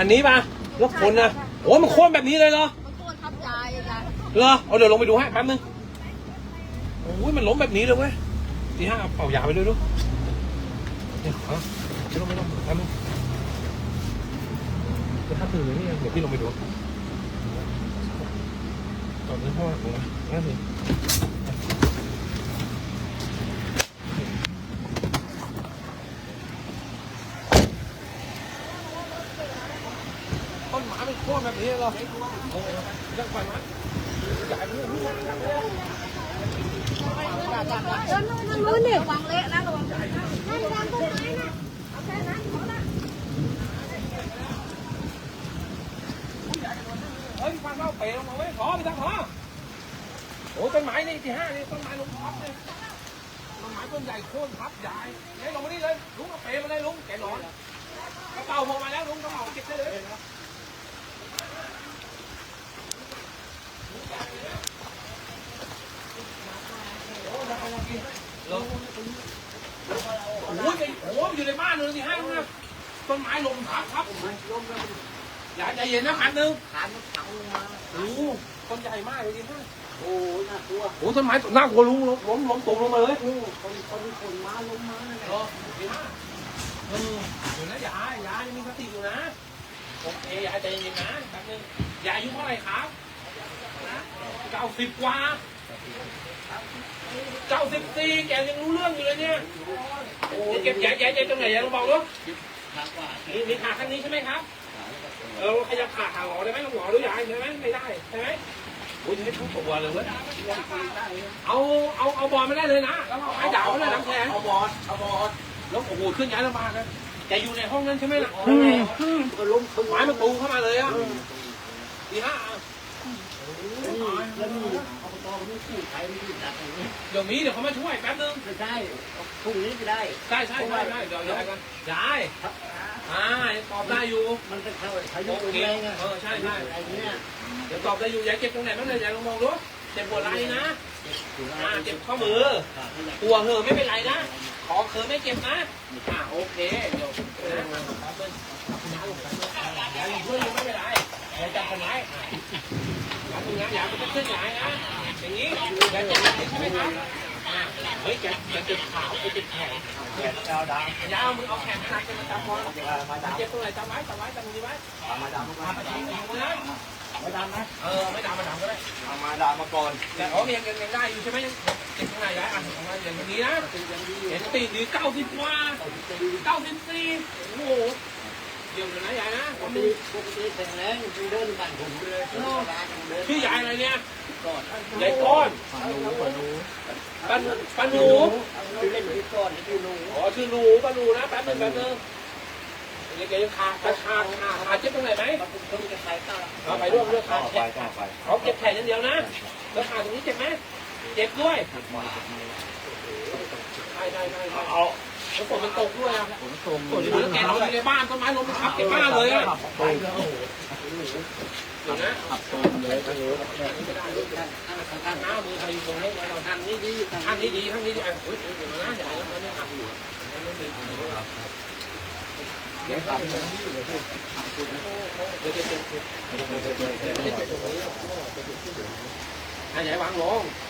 อันนี้ป่ะรถคนนะโอ้มันโค่นแบบนี้เลยเหรอมันโค่นทับยายยายเหรอเอาเดี๋ยวลงไปดูให้แป๊บนึงโอ้ยมันล้มแบบนี้เลยเว้ยทีห้าเอาเป่ายาไปด้วยดูเนี่ยฮะไม่ต้องไม่ต้องแป๊บนึงเดี๋ยวถ้าตื่นเลยนี่เดี๋ยวพี่ลงไปดูจอดในห้องผมนะงั้นสิต้นหมาเป็ นโค่เหรอโอ้ยยังไปมั้ยใหญ่นรู้นี่ระวังเละนะระวังนั่นดันต้นไม้นะเอาแค่นั้นพอละเฮ้ยฟังเล่าเป๋ลงมาไว้ขอไปทางขอโอ้ต้นไม้นี่ที่ห้านี่ต้นไม้ลงทับเลยต้นไม้ต้นใหญ่โค่นทับใหญ่ให้ลงมานี่เลยลุงเอาเป๋มาเลยลุงแกนอนกระเป๋าพอมาแล้วลุงกระเป๋าเก็บได้เลยโอ้ยไอ้โอ้ยอยู่ในบ้านเลยที่ห้านะ ต้นไม้ลมทับครับอย่าใจเย็นนะพันหนึ่งขามันเผาลงมาโอ้ต้นใหญ่มากเลยที่ห้าโอ้ยน่ากลัวโอ้ต้นไม้น่ากลัวลุงล้มล้มล้มตกลงมาเลยโอ้คนคนคนมาลงมานั่นแหละเออดีมากเดี๋ยวนะยายยายมีสติอยู่นะโอเคยายใจเย็นนะแป๊บนึงยายอายุเท่าไหร่ครับเก้าสิบกว่าเก้าสิบสี่แกยังรู้เรื่องอยู่เลยเนี่ยโอ้เก็บยายยายตรงไหนยายลองบอกดูทางว่า มีมีขาข้างนี้ใช่ไหมครับ เออขยับขาขาหงอได้ไหมลองหงอดูยายใช่ไหมไม่ได้ใช่ไหมโอ้ยให้ทุกตัวเลยเว้ยเอาเอาเอาบอลไม่ได้เลยนะแล้วเอาไม้ดาวไม่ได้น้ำแข็งเอาบอดเอาบอดแล้วโอ้โหขึ้นย้ายลำบากนะแกอยู่ในห้องนั้นใช่ไหมล่ะก็ล้มขึ้นไม้มันปูเข้ามาเลยอะทีห้าอะแล้วนี่อบตนี่กู้ภัยนี่ดักอย่างนี้เดี๋ยวมีเดี๋ยวเขามาช่วยแป๊บนึงไม่ได้พรุ่งนี้ก็ได้ใช่ใช่ใช่ใช่เดี๋ยวยายกันยาย อ่ายังตอบได้อยู่มันจะเข้าพายุโอเคแรงอะเออใช่ใช่อะไรเงี้ยเดี๋ยวตอบได้อยู่ยายเจ็บตรงไหนบ้างเลยยายลองมองดูเจ็บปวดไหล่นะอ่าเจ็บข้อมือปวดเหอะไม่เป็นไรนะขอเคือไม่เจ็บนะอ่าโอเคเดี๋ยวนะแป๊บนึงยายลงไปยายอยู่ช่วยอยู่ไม่เป็นไรยายจับคนร้ายอะยายทำงานยายไม่ต้องเคลื่อนย้ายนะอย่างนี้ยายเจ็บแบบนี้ใช่ไหมครับอ่า เฮ้ยแกแกเจ็บขาไอ้เจ็บแขนแขนดาวดาวยาวมึงเอาแขนขนาดมาจับก่อนมาดามเจ็บตรงไหนจำไว้จำไว้จำตรงนี้ไว้มาดามมาประจำอยู่นะมาดามนะเออไม่ดำมาดำก็ได้เอามาดามมาก่อนแต่อ๋อยังยังยังได้อยู่ใช่ไหมยังเจ็บตรงไหนย้ายอะของเราอย่างนี้นะเห็นตีดีเก้าสิบกว่าเก้าสิบสี่โอ้โห เยี่ยมเลยนะยายนะปกติปกติแข็งแรงไปเดินบ้านผมเลยเดินชื่อยายอะไรเนี่ยก่อนยายก้อนปานูปานูป้าหนูป้าหนูไปเล่นที่ก่อนที่นูอ๋อชื่อหนูป้าหนูนะแป๊บนึงแป๊บนึงยังแกยังขาขาขาขาขาเจ็บตรงไหนไหมมาเป็นคนจะใส่ตาเอาไปร่วมเรื่องขาไปเจ็บก็ไปเขาเจ็บแขนอย่างเดียวนะแล้วขาตรงนี้เจ็บไหมเจ็บด้วยใช่ใช่ใช่ใช่เอา แล้วฝนมันตกด้วยอะผมส่งฝนมันแกนอนอยู่ในบ้านต้นไม้ล้มทับเจ็บบ้านเลยอะไปแล้วเดี๋ยวนะขับตรงเลยไปเลยทางหน้ามือใครอยู่ตรงนี้เราทางนี้ดีทางนี้ดีทางนี้ดีอะเฮ้ยเดี๋ยวนะอย่าให้มันเนี่ยหักอยู่เดี๋ยวครับเดี๋ยวเดี๋ยวเดี๋ยวเดี๋ยวอะอย่าให้วางลงนะไม่ถึงไงโอเคนี่ประกอบไว้ก่อนอะอย่านะขานี่อย่างนี้หักหักไม่ใช่เดี๋ยวเดี๋ยวนี้ดิไอ้ที่หัวก็อย่าเอามือนี้มาอย่าเอามือนี้มาอย่าปล่อยมือนี้มือนี้จับมือนี้ก่อนนะเอานะดึงดึงดึงนะไอ้มือไอ้อย่างนี้เดี๋ยวเขาเรียกเขายกเขาพร้อมกันพร้อมกันเอาละโอเคหนึ่งสองสามเออเอาโอเคแล้วทำไมเนี่ยอ่าขยายเราลงโอ้เจ็บตรงไหนบ้างนะเจ็บตรงนี้ติดรูปไหมไม่ไม่ปืนที่มันก็อยากติดเอาเลยเลยโอเคขยายเราลงไม่เออใช่ใช่เจ็บเจ็บเจ็บปวดใช่ไหมขยายเ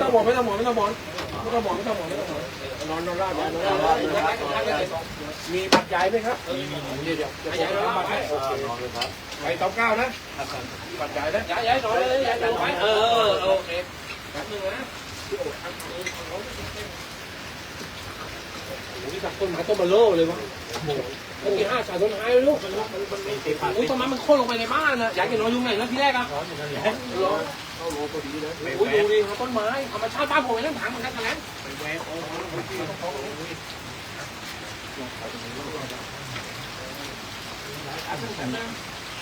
ต้องมองไม่ต้องมองไม่ต้องมองไม่ต้องมองไม่ต้องมองไม่ต้องมอนนนอนราบนอนราบนอนราบมีบัตรใหญ่ไหมครับเดี๋ยวเดี๋ยวขยายบัตรให้โอเคนอนเลยครับไปเตาเก้านะบัตรใหญ่นะย้ายย้ายนอนเลยย้ายนอนไปเออโอเคแป๊บนึงนะ โอ้ยจากต้นไม้ต้นเบลโล่เลยวะไอ้ที่ห้าจ่ายต้นไม้ลูกมันมันไม่เต็มปากอุ้ยต้นไม้มันโค่นลงไปในบ้านนะอยากเห็นนอนยุงไหนแล้วทีแรกอะร้อนอยู่นั่นแหละรอเข้าโลพอดีเลยอุ้ยดูดิครับต้นไม้ธรรมชาติบ้านผมเป็นเรื่องถังเหมือนกันนะไปแวะโอ้โห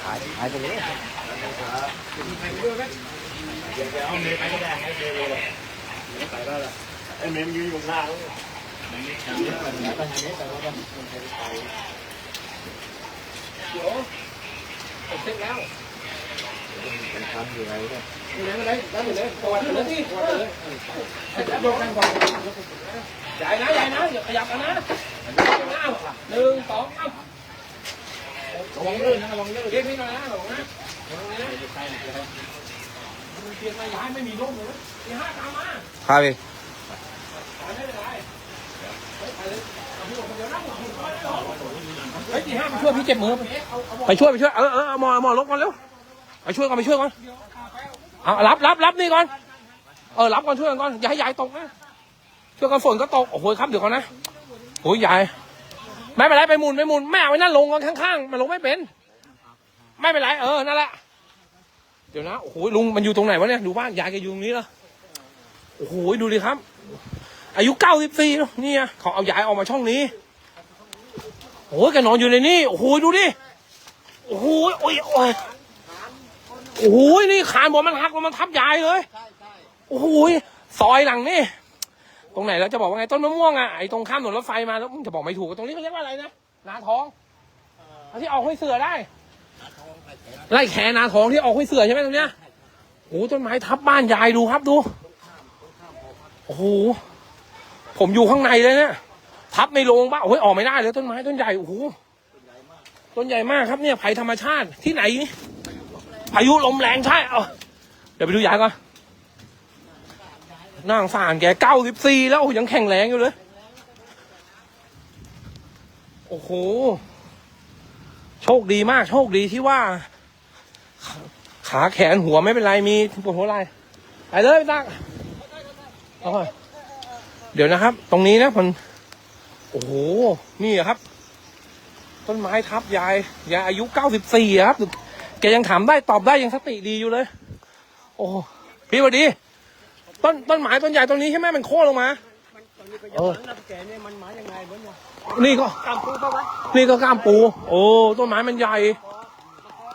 หายหายไปเลยเดี๋ยวไปเอาเมย์ไปก็ได้ให้เมย์เลย ไปได้ละไอ้เมมยืนอยู่ข้างล่างเดี๋ยวเสร็จแล้วมันทำอยู่ไรเนี่ยอยู่ไหนมาไหนแล้วอยู่ไหนตะวันอยู่ไหนที่ตะวันเลยเสร็จแล้วโดนกันก่อนใหญ่นะใหญ่นะอย่าขยับกันนะหนึ่งสองสามระวังลื่นนะระวังลื่นเรียกพี่หน่อยนะหลงนะหลงนะ เพียงไม่ย้ายไม่มีร่มเลยที่ห้าตามมาพาไปไม่เป็นไรเฮ้ยไปเลยเฮ้ยที่ห้าไปช่วยพี่เจ็บมือไปช่วยไปช่วยเออเออเอาหมอเอาหมอลบก่อนเร็วไปช่วยก่อนไปช่วยก่อนเอารับรับรับนี่ก่อนเออรับก่อนช่วยก่อนอย่าให้ยายตกนะช่วยกันฝนก็ตกโอ้โหครับเดี๋ยวก่อนนะโอ้ยยายไม่เป็นไรไปหมุนไปหมุนแม่ไว้นั่นลงกันข้างๆมันลงไม่เป็น ไม่เป็นไรเออนั่นแหละ เดี๋ยวนะโอ้โหลุงมันอยู่ตรงไหนวะเนี่ยดูบ้านยายแกอยู่ตรงนี้เหรอโอ้โหดูดิครับ อายุเก้าสิบสี่นี่ยเขาเอายายออกมาช่องนี้โอ้ยแกนอนอยู่ในนี่โอ้โหดูดิโอ้โหโอ้ยโอ้ยโอ้โหนี่ขานบอกมันหักมันทับยายเลยโอ้โหซอยหลังนี่ตรงไหนแล้วจะบอกว่าไงต้นมะม่วงอะไอ้ตรงข้ามถนนรถไฟมาแล้วจะบอกไม่ถูกตรงนี้เขาเรียกว่าอะไรนะนาทองที่ออกห้วยเสือได้ ไล่แขนาทองที่ออกห้วยเสือใช่ไหมตรงเนี้ยโอ้หต้นไม้ทับบ้านยายดูครับดู โอ้โห ผมอยู่ข้างในเลยเนี่ย ทับในโรงบ้าโอ้ยออกไม่ได้เลยต้นไม้ต้นใหญ่โอ้โห ต้นใหญ่มากครับเนี่ยภัยธรรมชาติที่ไหน พายุลมแรงใช่ เอาเดี๋ยวไปดูยายก่อนนั่งสารแกเก้าสิบสี่แล้วยังแข็งแรงอยู่เลย โอ้โห โชคดีมาก โชคดีที่ว่า ขาแขนหัวไม่เป็นไรมีปวดหัวอะไรไปเลยไปตั้งเอาก่อนเดี๋ยวนะครับ ตรงนี้นะมันโอ้โหนี่อะครับ ต้นไม้ทับยายยายอายุเก้าสิบสี่ครับแกยังถามได้ตอบได้ยังสติดีอยู่เลย โอ้พี่สวัสดี ต้นต้นไม้ต้นใหญ่ต้นนี้ใช่ไหมมันโค่นลงมาเออแล้วแกเนี่ยมันมายังไงวะเนี่ยนี่ก็ตามปูปะวะนี่ก็กล้ามปู โอ้ต้นไม้มันใหญ่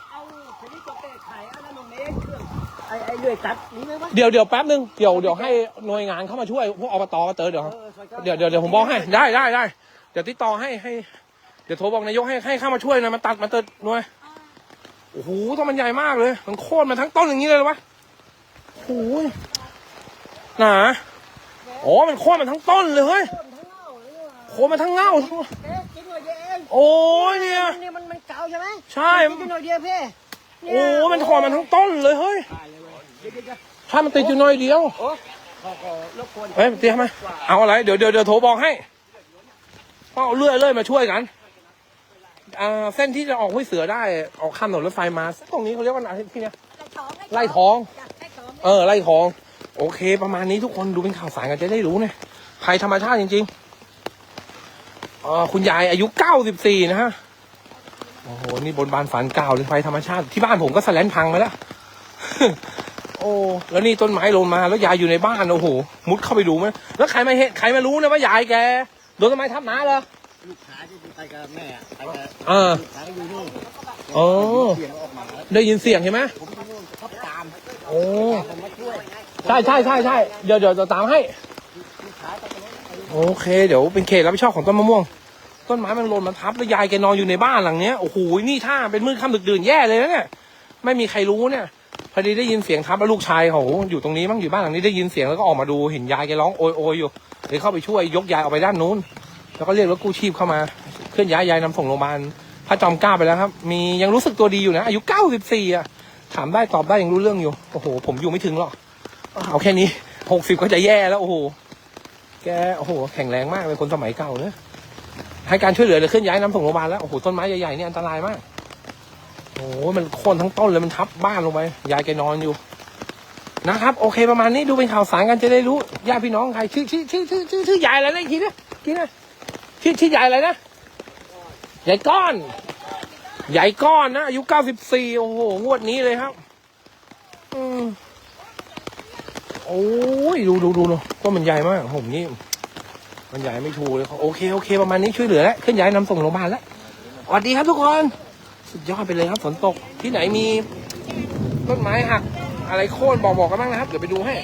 เอาชนิดตัวเตะไข่อันนั้นตรงนี้เครื่ องไอ้ไอ้เลื่อยตัดนี่ไหมวะเดี๋ยวเดี๋ยวแป๊บนึงเดี๋ยวเดี๋ยวให้หน่วยงานเข้ามาช่วยพวกอบตก็เจอเดี๋ยวเออซอยก้าเดี๋ยวเดี๋ยวเดี๋ยวผมบอกให้ได้ได้ได้เดี๋ยวติดต่อให้ให้ เดี๋ยวโทรบอกนายกให้ให้เข้ามาช่วยหนะมันตัดมาเติดหน่วยโอ้โหต้นมันใหญ่มากเลย มันโค่นมาทั้งต้นอย่างนี้เลยเหรอวะโอ้โหหนาโอ้มันโค่นมาทั้งต้นเลยเฮ้ยโค่นมาทั้งเง่าทั้งเอ๊ะกินหน่อยเดียวเองโอ้ยเนี่ยนี่มันมันเก่าใช่ไหมใช่ กินหน่อยเดียวพี่โอ้มันโค่นมาทั้งต้นเลยเฮ้ย ถ้ามันติดอยู่หน่อยเดียวโอ้ขอขอรบกวนเฮ้ยเตรียมไหมเอาอะไร เดี๋ยวเดี๋ยวเดี๋ยวโทรบอกให้ต้องเอาเลื่อยเลื่อยมาช่วยกันอ่าเส้นที่จะออกห้วยเสือได้ออกข้ามถนนรถไฟมาตรงนี้เขาเรียกว่าอะไรที่เนี้ยไล่ท้อง เออไล่ทอง โอเค ประมาณนี้ทุกคนดูเป็นข่าวสารกันจะได้รู้เนี่ยภัยธรรมชาติจริงๆอ่าคุณยายอายุเก้าสิบสี่นะฮะโอ้โหนี่บนบานฝันเก่าเลยภัยธรรมชาติที่บ้านผมก็สแลนพังไปแล้ว โอ้แล้วนี่ต้นไม้ลงมาแล้วยายอยู่ในบ้านโอ้โหมุดเข้าไปดูไหมแล้วใครมาเห็นใครมารู้นะว่ายายแกโดนต้นไม้ทับหนาเหรอลูกค้าที่ไปกับแม่อะไปกับเออลูกค้าที่อยู่นู่นอ๋อเสียงออกมาแล้วได้ยินเสียงใช่ไหมผมที่นู่นเขาตามโอ้ผมมาช่วยใช่ใช่ใช่ใช่เดี๋ยวเดี๋ยวจะตามให้ลูกค้าตะโกนโอเค เดี๋ยวเป็นเขตรับผิดชอบของต้นมะม่วง ต้นไม้มันหล่นมาทับแล้วยายแกนอนอยู่ในบ้านหลังเนี้ยโอ้โหนี่ถ้าเป็นมืดค่ำดึกดื่นแย่เลยนะเนี่ยไม่มีใครรู้เนี่ย พอดีได้ยินเสียงทับแล้วลูกชายเขาอยู่ตรงนี้มั้งอยู่บ้านหลังนี้ได้ยินเสียงแล้วก็ออกมาดูเห็นยายแกร้องโอยโอยอยู่เลยเข้าไปช่วยยกยายออกไปด้านนู้น แล้วก็เรียกรถกู้ชีพเข้ามา เคลื่อนย้ายยายนำส่งโรงพยาบาลพระจอมเกล้าไปแล้วครับ มียังรู้สึกตัวดีอยู่นะ อายุเก้าสิบสี่อะ ถามได้ตอบได้ยังรู้เรื่องอยู่ โอ้โห ผมอยู่ไม่ถึงหรอก เอาแค่นี้หกสิบก็จะแย่แล้ว โอ้โห แก โอ้โห แข็งแรงมากเป็นคนสมัยเก่าเนอะให้การช่วยเหลือเลยเคลื่อนย้ายนำส่งโรงพยาบาลแล้ว โอ้โห ต้นไม้ใหญ่ๆนี่อันตรายมาก โอ้โหมันโค่นทั้งต้นเลยมันทับบ้านลงไปยายแกนอนอยู่ นะครับ โอเคประมาณนี้ดูเป็นข่าวสารกันจะได้รู้ญาติพี่น้องใครชื่อชื่อชื่อชื่อชื่อชื่อยายอะไรนะอีกทีนะทีนะชื่อชื่อยายอะไรนะใหญ่ก้อน ใหญ่ก้อนนะอายุเก้าสิบสี่โอ้โห งวดนี้เลยครับ อืมโอ้ยดูดูดูดูก็มันใหญ่มากผมนี่ มันใหญ่ไม่ถูกเลยโอเค โอเค ประมาณนี้ช่วยเหลือแล้วเคลื่อนย้ายนำส่งโรงพยาบาลแล้วสวัสดีครับทุกคน สุดยอดไปเลยครับฝนตกที่ไหนมีต้นไม้หัก อะไรโค่นบอกบอกกันบ้างนะครับ เดี๋ยวไปดูให้